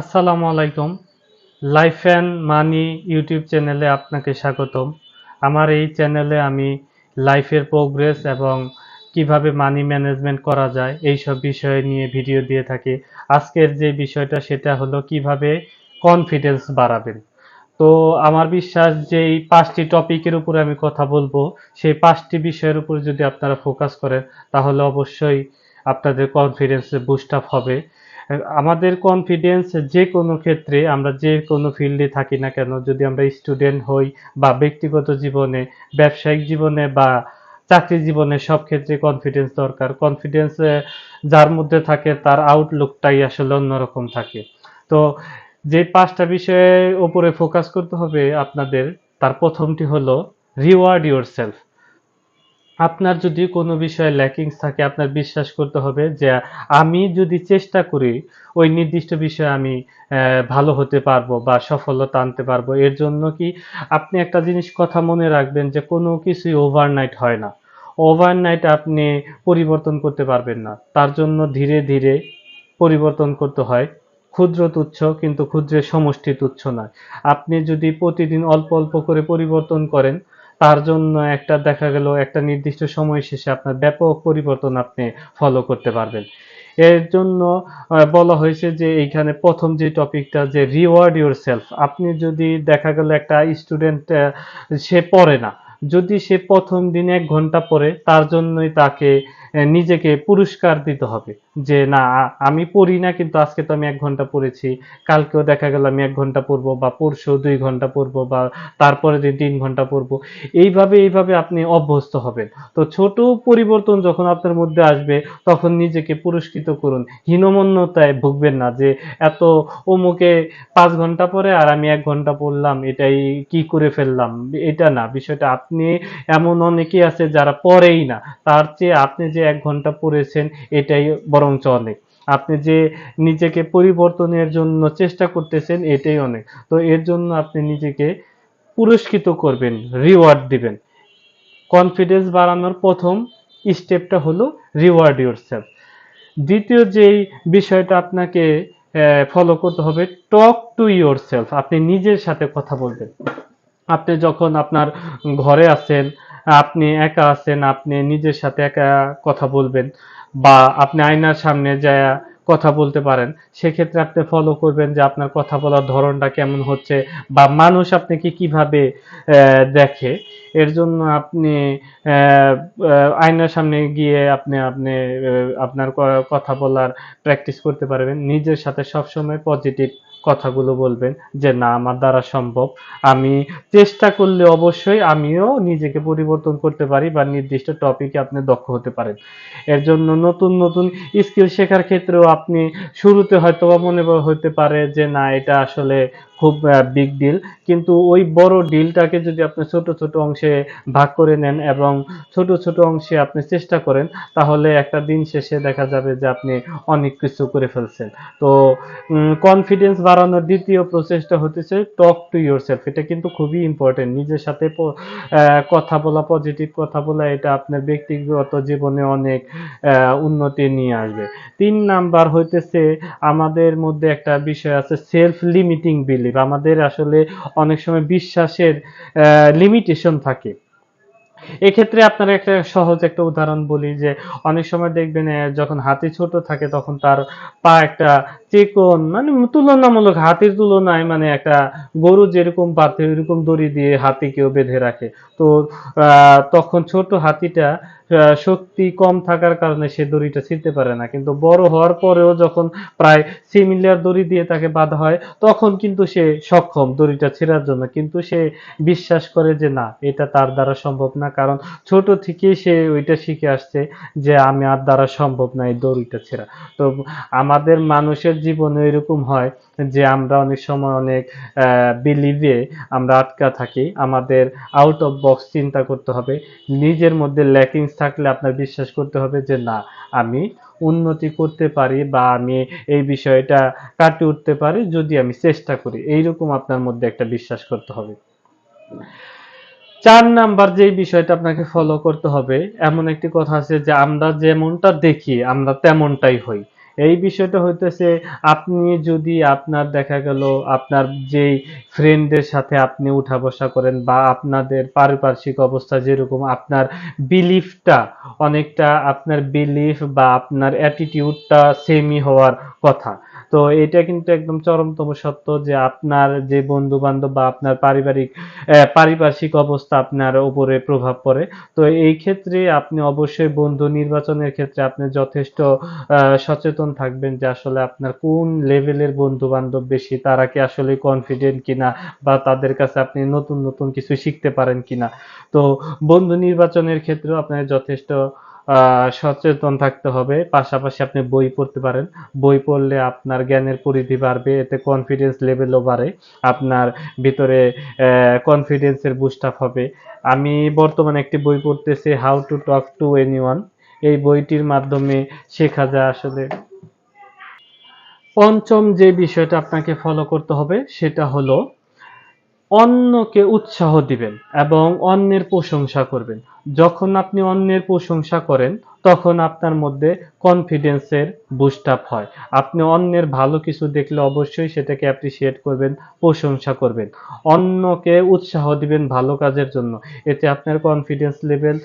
আসসালামু আলাইকুম। Life and money YouTube চ্যানেলে আপনাকে স্বাগতম। আমার এই চ্যানেলে আমি লাইফের প্রোগ্রেস এবং কীভাবে মানি ম্যানেজমেন্ট করা যায় এই সব বিষয় নিয়ে ভিডিও দিয়ে থাকি। আজকের যে বিষয়টা সেটা হলো কীভাবে কনফিডেন্স বাড়াবেন। তো আমার বিশ্বাস যে এই পাঁচটি টপিকের উপরে আমি কথা বলব। সেই পাঁচটি বিষয়ের উপর যদি আপনারা ফোকাস করেন, তাহলে অবশ্যই আপনাদের কনফিডেন্স বুস্ট আপ হবে। আমাদের কনফিডেন্স যে কোনো ক্ষেত্রে আমরা যে কোনো ফিল্ডে থাকি না কেন, যদি আমরা স্টুডেন্ট হই বা ব্যক্তিগত জীবনে, ব্যবসায়িক জীবনে বা চাকরি জীবনে সব ক্ষেত্রে কনফিডেন্স দরকার। কনফিডেন্স যার মধ্যে থাকে তার আউটলুকটাই আসলে অন্যরকম থাকে। তো যে পাঁচটা বিষয়ের উপরে ফোকাস করতে হবে আপনাদের, তার প্রথমটি হলো রিওয়ার্ড ইউর সেলফ আপনার যদি কোনো বিষয়ে ল্যাকিংস থাকে, আপনার বিশ্বাস করতে হবে যে আমি যদি চেষ্টা করি, ওই নির্দিষ্ট বিষয়ে আমি ভালো হতে পারব বা সফলতা আনতে পারব। এর জন্য কি আপনি একটা জিনিস কথা মনে রাখবেন যে কোনো কিছুই ওভারনাইট হয় না। ওভারনাইট আপনি পরিবর্তন করতে পারবেন না। তার জন্য ধীরে ধীরে পরিবর্তন করতে হয়। ক্ষুদ্র তুচ্ছ কিন্তু ক্ষুদ্রের সমষ্টি তুচ্ছ নয়। আপনি যদি প্রতিদিন অল্প অল্প করে পরিবর্তন করেন তার জন্য একটা দেখা গেল, একটা নির্দিষ্ট সময় শেষে আপনার ব্যাপক পরিবর্তন আপনি ফলো করতে পারবেন। এর জন্য বলা হয়েছে যে এইখানে প্রথম যে টপিকটা যে রিওয়ার্ড ইউর সেলফ আপনি যদি দেখা গেল একটা স্টুডেন্ট সে পড়ে না, যদি সে প্রথম দিন এক ঘণ্টা পড়ে, তার জন্যই তাকে নিজেকে পুরস্কার দিতে হবে। যে, না আমি পড়ি না, কিন্তু আজকে তো আমি এক ঘণ্টা পড়েছি। কালকেও দেখা গেল আমি এক ঘণ্টা পড়ব, বা পরশু দুই ঘণ্টা পড়ব, বা তারপরে দিন তিন ঘণ্টা পড়ব। এইভাবে এইভাবে আপনি অভ্যস্ত হবেন। তো ছোট পরিবর্তন যখন আপনার মধ্যে আসবে, তখন নিজেকে পুরস্কৃত করুন। হীনমন্যতায় ভুগবেন না যে, এত অমুকে পাঁচ ঘণ্টা পরে আর আমি এক ঘণ্টা পড়লাম, এটাই কি করে ফেললাম? এটা না, বিষয়টা আপনি এমন অনেকেই আছে যারা পড়েই না। তার চেয়ে আপনি যে এক ঘণ্টা পড়েছেন, এটাই বরঞ্চ অনেক। আপনি যে নিজেকে পরিবর্তনের জন্য চেষ্টা করতেছেন, এটাই অনেক। তো এর জন্য আপনি নিজেকে পুরস্কৃত করবেন রিওয়ার্ড দিবেন। কনফিডেন্স বাড়ানোর প্রথম স্টেপটা হলো রিওয়ার্ড ইউরসেলফ দ্বিতীয় যেই বিষয়টা আপনাকে ফলো করতে হবে টক টু ইউর সেলফ আপনি নিজের সাথে কথা বলবেন। আপনি যখন আপনার ঘরে আছেন, আপনি একা আছেন, আপনি নিজের সাথে একা কথা বলবেন বা আপনি আয়নার সামনে যায় কথা বলতে পারেন, সেক্ষেত্রে আপনি ফলো করবেন যে আপনার কথা বলার ধরনটা কেমন হচ্ছে বা মানুষ আপনাকে কীভাবে দেখে। এর জন্য আপনি আয়নার সামনে গিয়ে আপনি আপনি আপনার কথা বলার প্র্যাকটিস করতে পারবেন। নিজের সাথে সবসময় পজিটিভ কথাগুলো বলবেন যে, না, আমার দ্বারা সম্ভব। আমি চেষ্টা করলে অবশ্যই আমিও নিজেকে পরিবর্তন করতে পারি বা নির্দিষ্ট টপিকে আপনি দক্ষ হতে পারেন। এর জন্য নতুন নতুন স্কিল শেখার ক্ষেত্রেও আপনি শুরুতে হয়তো বা মনে হতে পারে যে, না, এটা আসলে খুব বিগ ডিল কিন্তু ওই বড় ডিলটাকে যদি আপনি ছোট ছোট অংশে ভাগ করে নেন এবং ছোট ছোট অংশে আপনি চেষ্টা করেন, তাহলে একটা দিন শেষে দেখা যাবে যে, আপনি অনেক কিছু করে ফেলছেন। তো কনফিডেন্স বাড়ানোর দ্বিতীয় প্রসেসটা হতেছে টক টু ইউর সেলফ এটা কিন্তু খুবই ইম্পর্টেন্ট নিজের সাথে কথা বলা পজিটিভ কথা বলা, এটা আপনার ব্যক্তিগত জীবনে অনেক উন্নতি নিয়ে আসবে। তিন নাম্বার হইতেছে, আমাদের মধ্যে একটা বিষয় আছে সেলফ লিমিটিং বিলিভ আমাদের আসলে অনেক সময় বিশ্বাসের লিমিটেশন থাকে। এক্ষেত্রে আপনার একটা সহজ একটা উদাহরণ বলি যে, অনেক সময় দেখবেন যখন হাতি ছোট থাকে, তখন তার পা একটা চিকন মানে তুলনামূলক হাতির তুলনায় মানে একটা গরু যেরকম পাতে ওইরকম দড়ি দিয়ে হাতিকেও বেঁধে রাখে। তো তখন ছোট হাতিটা শক্তি কম থাকার কারণে সে দড়িটা ছিঁড়তে পারে না। কিন্তু বড় হওয়ার পরেও যখন প্রায় সিমিলার দড়ি দিয়ে তাকে বাঁধা হয়, তখন কিন্তু সে সক্ষম দড়িটা ছেঁড়ার জন্য। কিন্তু সে বিশ্বাস করে যে না, এটা তার দ্বারা সম্ভব না। কারণ ছোট থেকেই সে ওইটা শিখে আসছে যে, আমি আর দ্বারা সম্ভব না এই দড়িটা ছেঁড়া। তো, আমাদের মানুষের জীবনে এরকম হয় যে আমরা অনেক সময় অনেক বিলিভে আমরা আটকা থাকি। আমাদের আউট অফ বক্স চিন্তা করতে হবে। নিজের মধ্যে ল্যাকিংস থাকলে আপনার বিশ্বাস করতে হবে যে, না, আমি উন্নতি করতে পারি বা আমি এই বিষয়টা কাটিয়ে উঠতে পারি যদি আমি চেষ্টা করি। এইরকম আপনার মধ্যে একটা বিশ্বাস করতে হবে। চার নাম্বার যে বিষয়টা আপনাকে ফলো করতে হবে, এমন একটি কথা আছে যে, আমরা যেমনটা দেখি, আমরা তেমনটাই হই। এই বিষয়টা হইতেছে, আপনি যদি আপনার দেখা গেল আপনার যেই ফ্রেন্ডের সাথে আপনি উঠা বসা করেন বা আপনাদের পারিপার্শ্বিক অবস্থা যেরকম, আপনার বিলিফটা অনেকটা আপনার বিলিফ বা আপনার অ্যাটিটিউডটা সেমই হওয়ার কথা। তো এটা কিন্তু একদম চরমতম সত্য যে আপনার যে বন্ধু বান্ধব বা আপনার পারিবারিক পারিপার্শ্বিক অবস্থা আপনার উপরে প্রভাব পড়ে। তো এই ক্ষেত্রে আপনি অবশ্যই বন্ধু নির্বাচনের ক্ষেত্রে আপনি যথেষ্ট সচেতন থাকবেন যে আসলে আপনার কোন লেভেলের বন্ধু বান্ধব বেশি, তারা কি আসলে কনফিডেন্ট কিনা বা তাদের কাছে আপনি নতুন নতুন কিছু শিখতে পারেন কিনা। তো বন্ধু নির্বাচনের ক্ষেত্রেও আপনার যথেষ্ট সচেতন থাকতে হবে। পাশাপাশি আপনি বই পড়তে পারেন। বই পড়লে আপনার জ্ঞানের পরিধি বাড়বে, এতে কনফিডেন্স লেভেলও বাড়ে। আপনার ভিতরে কনফিডেন্সের বুস্ট আপ হবে। আমি বর্তমানে একটি বই পড়তেছি how to talk to anyone এই বইটির মাধ্যমে শেখা যায় আসলে। পঞ্চম যে বিষয়টা আপনাকে ফলো করতে হবে, সেটা হলো অন্যকে উৎসাহ দিবেন এবং অন্যের প্রশংসা করবেন। যখন আপনি অন্যের প্রশংসা করেন, তখন আপনার মধ্যে কনফিডেন্সের বুস্ট আপ হয়। আপনি অন্যের ভালো কিছু দেখলে অবশ্যই সেটাকে অ্যাপ্রিসিয়েট করবেন, প্রশংসা করবেন। অন্যকে উৎসাহ দিবেন ভালো কাজের জন্য। এতে আপনার কনফিডেন্স লেভেল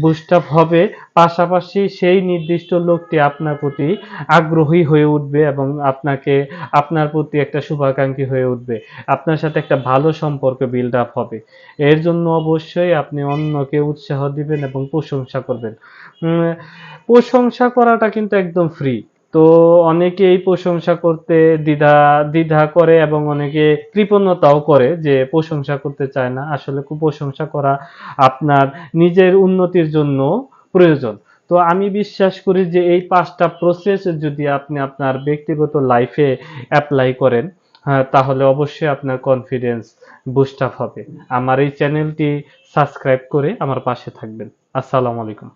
বুস্ট আপ হবে। পাশাপাশি সেই নির্দিষ্ট লোকটি আপনার প্রতি আগ্রহী হয়ে উঠবে এবং আপনাকে, আপনার প্রতি একটা শুভাকাঙ্ক্ষী হয়ে উঠবে। আপনার সাথে একটা ভালো সম্পর্ক বিল্ড আপ হবে। এর জন্য অবশ্যই আপনি অন্যকে উৎসাহ দিবেন এবং প্রশংসা করবেন। প্রশংসা করাটা কিন্তু একদম ফ্রি তো অনেকে এই প্রশংসা করতে দ্বিধা দ্বিধা করে এবং অনেকে কৃপণতাও করে যে প্রশংসা করতে চায় না। আসলে খুব প্রশংসা করা আপনার নিজের উন্নতির জন্য প্রয়োজন। তো আমি বিশ্বাস করি যে এই পাঁচটা প্রসেস যদি আপনি আপনার ব্যক্তিগত লাইফে অ্যাপ্লাই করেন হ্যাঁ, তাহলে অবশ্যই আপনার কনফিডেন্স বুস্ট আপ হবে। আমার এই চ্যানেলটি সাবস্ক্রাইব করে আমার পাশে থাকবেন। আসসালামু আলাইকুম।